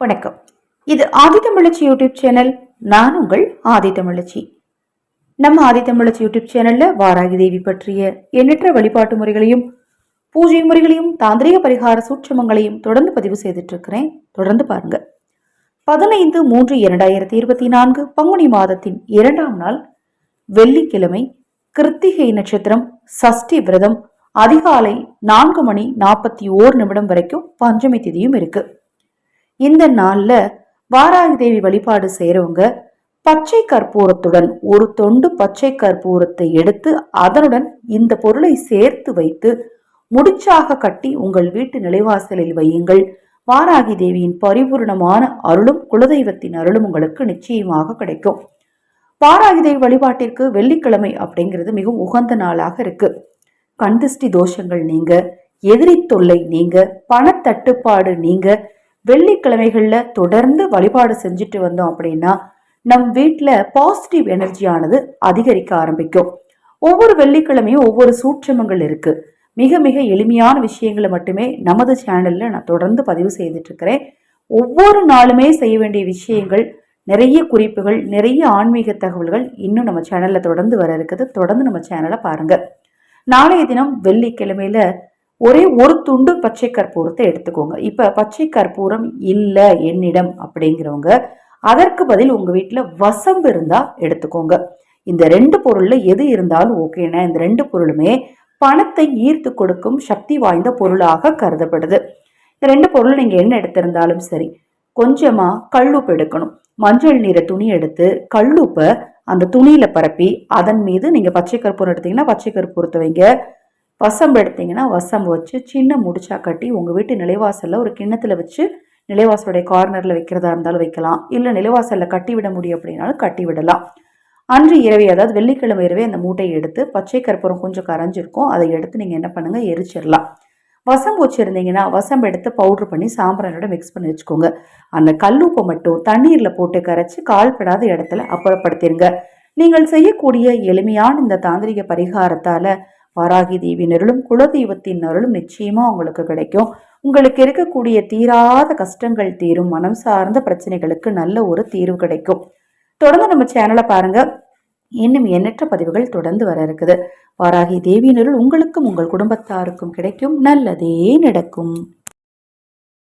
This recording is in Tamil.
வணக்கம். இது ஆதித்தமிழச்சி யூடியூப் சேனல் நான் உங்கள் ஆதித்தமிழச்சி நம்ம ஆதித்தமிழச்சி யூடியூப் சேனல்ல வாராகி தேவி பற்றிய எண்ணற்ற வழிபாட்டு முறைகளையும் பூஜை முறைகளையும் தாந்திரிக பரிகார சூட்சமங்களையும் தொடர்ந்து பதிவு செய்துட்டு இருக்கிறேன் தொடர்ந்து பாருங்க. பதினைந்து மூன்று இரண்டாயிரத்தி இருபத்தி நான்கு பங்குனி மாதத்தின் இரண்டாம் நாள் வெள்ளிக்கிழமை கிருத்திகை நட்சத்திரம் சஷ்டி விரதம் அதிகாலை நான்கு மணி நாற்பத்தி ஓர் நிமிடம் வரைக்கும் பஞ்சமி திதியும் இருக்குது இந்த நாள்ல வாராகி தேவி வழிபாடு செய்யறவங்க பச்சை கற்பூரத்துடன் ஒரு தொண்டு பச்சை கற்பூரத்தை எடுத்து அதனுடன் இந்த பொருளை சேர்த்து வைத்து முடிச்சாக கட்டி உங்கள் வீட்டு நிலைவாசலில் வையுங்கள். வாராகி தேவியின் பரிபூர்ணமான அருளும் குலதெய்வத்தின் அருளும் உங்களுக்கு நிச்சயமாக கிடைக்கும். வாராகி தேவி வழிபாட்டிற்கு வெள்ளிக்கிழமை அப்படிங்கிறது மிகவும் உகந்த நாளாக இருக்கு. கண்திஷ்டி தோஷங்கள் நீங்க எதிரி தொல்லை நீங்க பணத்தட்டுப்பாடு நீங்க வெள்ளிக்கிழமைகளில் தொடர்ந்து வழிபாடு செஞ்சுட்டு வந்தோம் அப்படின்னா நம் வீட்டில் பாசிட்டிவ் எனர்ஜியானது அதிகரிக்க ஆரம்பிக்கும். ஒவ்வொரு வெள்ளிக்கிழமையும் ஒவ்வொரு சூட்சமங்கள் இருக்கு. மிக மிக எளிமையான விஷயங்களை மட்டுமே நமது சேனலில் நான் தொடர்ந்து பதிவு செய்துட்டு இருக்கிறேன் ஒவ்வொரு நாளுமே செய்ய வேண்டிய விஷயங்கள் நிறைய குறிப்புகள் நிறைய ஆன்மீக தகவல்கள் இன்னும் நம்ம சேனலில் தொடர்ந்து வர இருக்குது. தொடர்ந்து நம்ம சேனலை பாருங்கள் நாளைய தினம் வெள்ளிக்கிழமையில ஒரே ஒரு துண்டு பச்சை கற்பூரத்தை எடுத்துக்கோங்க. இப்போ பச்சை கற்பூரம் இல்லை என்னிடம் அப்படிங்கிறவங்க அதற்கு பதில் உங்கள் வீட்டில் வசம்பு இருந்தால் எடுத்துக்கோங்க. இந்த ரெண்டு பொருளில் எது இருந்தாலும் ஓகேண்ணா இந்த ரெண்டு பொருளுமே பணத்தை ஈர்த்து கொடுக்கும் சக்தி வாய்ந்த பொருளாக கருதப்படுது. இந்த ரெண்டு பொருள் நீங்கள் என்ன எடுத்திருந்தாலும் சரி கொஞ்சமாக கல்லுப்பு எடுக்கணும். மஞ்சள் நிற துணி எடுத்து கல்லுப்பை அந்த துணியில் பரப்பி அதன் மீது நீங்கள் பச்சை கற்பூரம் எடுத்தீங்கன்னா பச்சை கற்பூரத்தை வைங்க. வசம்பு எடுத்தீங்கன்னா வசம்பு வச்சு சின்ன முடிச்சா கட்டி உங்கள் வீட்டு நிலைவாசலில் ஒரு கிண்ணத்தில் வச்சு நிலைவாசலுடைய கார்னரில் வைக்கிறதா இருந்தாலும் வைக்கலாம். இல்லை நிலைவாசலில் கட்டி விட முடியும் அப்படின்னாலும் கட்டி விடலாம். அன்று இரவே அதாவது வெள்ளிக்கிழமை இரவே அந்த மூட்டையை எடுத்து பச்சை கற்பூரம் கொஞ்சம் கரைஞ்சிருக்கும் அதை எடுத்து நீங்கள் என்ன பண்ணுங்கள் எரிச்சிடலாம். வசம்பு வச்சுருந்தீங்கன்னா வசம்பு எடுத்து பவுட்ரு பண்ணி சாம்பிரானோட மிக்ஸ் பண்ணி வச்சுக்கோங்க. அந்த கல்லுப்பை மட்டும் தண்ணீரில் போட்டு கரைச்சி கால்படாத இடத்துல அப்புறப்படுத்திடுங்க நீங்கள் செய்யக்கூடிய எளிமையான இந்த தாந்திரிக பரிகாரத்தால் வாராகி தேவியின் அருளும் குலதெய்வத்தின் அருளும் நிச்சயமா உங்களுக்கு கிடைக்கும். உங்களுக்கு இருக்கக்கூடிய தீராத கஷ்டங்கள் தீரும். மனம் சார்ந்த பிரச்சனைகளுக்கு நல்ல ஒரு தீர்வு கிடைக்கும். தொடர்ந்து நம்ம சேனலை பாருங்க. இன்னும் எண்ணற்ற பதிவுகள் தொடர்ந்து வர இருக்குது. வாராகி தேவியின் அருள் உங்களுக்கும் உங்கள் குடும்பத்தாருக்கும் கிடைக்கும். நல்லதே நடக்கும்.